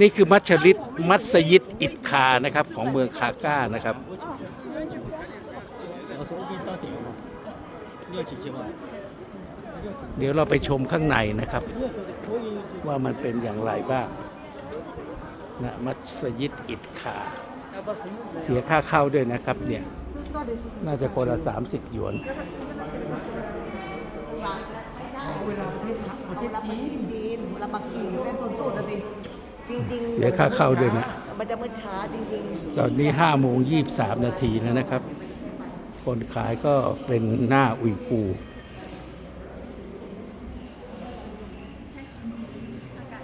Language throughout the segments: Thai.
นี่คือมัชริดมัสยิดอิดคานะครับของเมืองคาก้านะครับเดี๋ยวเราไปชมข้างในนะครับ ว่ามันเป็นอย่างไรบ้างนะมัสยิดอิดคา เสียค่าเข้าด้วยนะครับเนี่ย น่าจะคนละ 30 หยวน ประเทศจีนจีนเราปักกิ่งเส้นศูนย์สูตรนะสิจริงๆเสียค่าเข้าด้วยนะ มันจะมืดช้าจริงตอนนี้5โมง23นาทีแล้วนะครับ คนขายก็เป็นหน้าอุยกูร์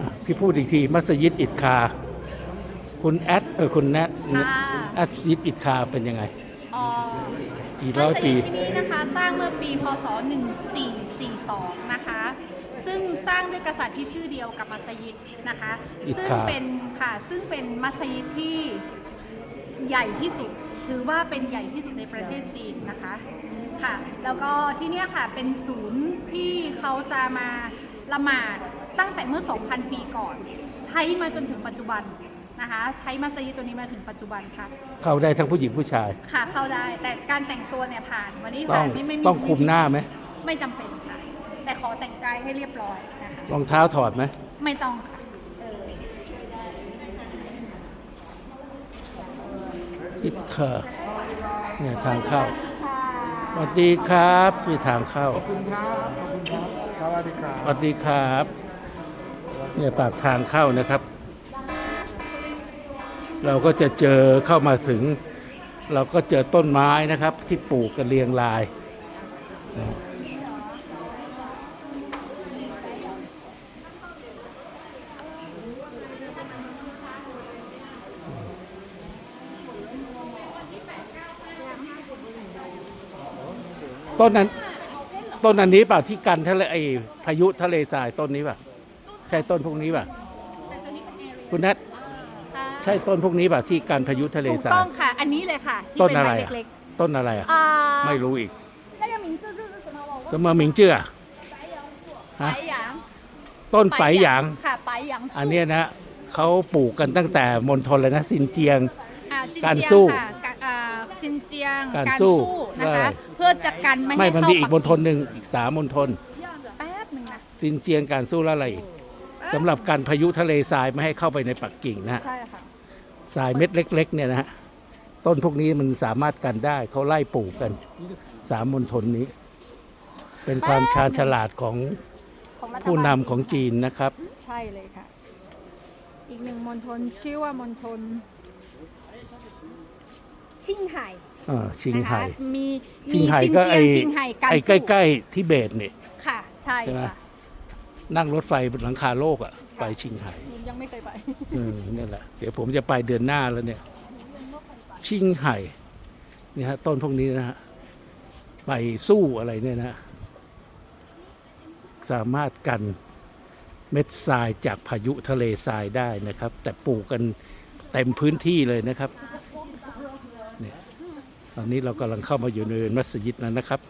อะพี่พูดอีกที มัสยิดอิดคา คุณแอดเออคุณแนทค่ะ แอดยิดอิดคาเป็นยังไง เอ่อ กี่ร้อยปีมัสยิดที่นี่นะคะ สร้างเมื่อปีพศ 1442 นะคะ ซึ่งสร้างด้วยกษัตริย์ที่ชื่อเดียวกับมัสยิดนะคะ อิซึ่งคาเป็นค่ะซึ่งเป็นมัสยิดที่ใหญ่ที่สุด ถือว่าเป็นใหญ่ที่สุดในประเทศจีนนะคะค่ะ แล้วก็ที่เนี่ยค่ะเป็นศูนย์ที่เขาจะมาละหมาดตั้งแต่เมื่อ 2,000 ปีก่อน ใช้มาจนถึงปัจจุบัน นะคะ ใช้มัสยิดตัวนี้มาถึงปัจจุบันค่ะ เข้าได้ทั้งผู้หญิงผู้ชาย ค่ะเข้าได้แต่การแต่งตัวเนี่ยผ่านวันนี้ต้อผ่างนไม่ไม่ต้องคุมหน้าไหมไม่จำเป็นค่ะ แต่ขอแต่งกายให้เรียบร้อยนะคะ รองเท้าถอดไหมไม่ต้องค่ะอิดคาเนี่ยทางเข้าสวัสดีครับที่ทางเข้าสวัสดีครัสบวัสดีครับ เนี่ยปากทางเข้านะครับ เราก็จะเจอเข้ามาถึง เราก็เจอต้นไม้นะครับ ที่ปลูกกันเรียงรายนะต้นนั้นต้นอันนี้เปล่าที่กันทะเลไอพายุทะเลทรายต้นนี้ป่ะ ใช่ต้นพวกนี้ป่ะแต่ตัวนี้เป็นแอร์คุณนัท ใช่ต้นพวกนี้ป่ะที่กันพายุทะเล ถูก ทรา ต้อย งค่ะ อันนี้เลยค่ะ ที่ ต้น เป็น อะไร ใบ อ่ะ เล็ก ต้นอะไรอ่ะ ๆอ่า ไม่รู้อีก 那个名字是什么我 สมอมิงเจือ 白 ฮะ 杨 ต้นไปหยาง ค่ะ白杨树 อันเนี้ยนะเขาปลูกกันตั้งแต่มณฑลเลยนะซินเจียง อ่าซิน การ เจียง สู้ ค่ะกะอ่าซินเจียง การ การ สู้ สู้นะคะ ได้ เพื่อจะกันไม่ ไม่ ให้ มัน เข้า มีอีกม ปั ณฑลหนึ่งอีกสามมณฑล แป๊บหนึ่งนะ ซินเจียงการสู้แล้วอะไรอีกสำหรับการพายุทะเลทรายไม่ให้เข้าไปในปักกิ่งนะ ใช่ค่ะ ทรายเม็ดเล็กๆเนี่ยนะฮะต้นพวกนี้มันสามารถกันได้เขาไล่ปลูกกันสามมณฑลนี้ เป็นความชาญฉลาดของของรัฐบาลผู้นำของจีนนะครับ ใช่เลยค่ะ อีกหนึ่งมณฑลชื่อว่ามณฑลชิงไห่อ่าชิงไห่นะคะมีชิมีงไห่ซินก็เจีไอยงชิงไห่กันไอสู้ใกล้ๆทิเบตเนี่ย ค่ะ ใช่ใช่ไหม ค่ะ นั่งรถไฟบนหลังคาโลกอะไปชิงไห่ยังไม่เคยไปอืมนี่แหละ เดี๋ยวผมจะไปเดือนหน้าแล้วเนี่ย ชิงไห่นี่ฮะต้นพวกนี้นะฮะไปสู้อะไรเนี่ยนะ สามารถกันเม็ดทรายจากพายุทะเลทรายได้นะครับ แต่ปลูกกันเต็มพื้นที่เลยนะครับเนี่ยตอนนี้เรากำลังเข้ามาอยู่ในมัสยิดนั้นนะครับ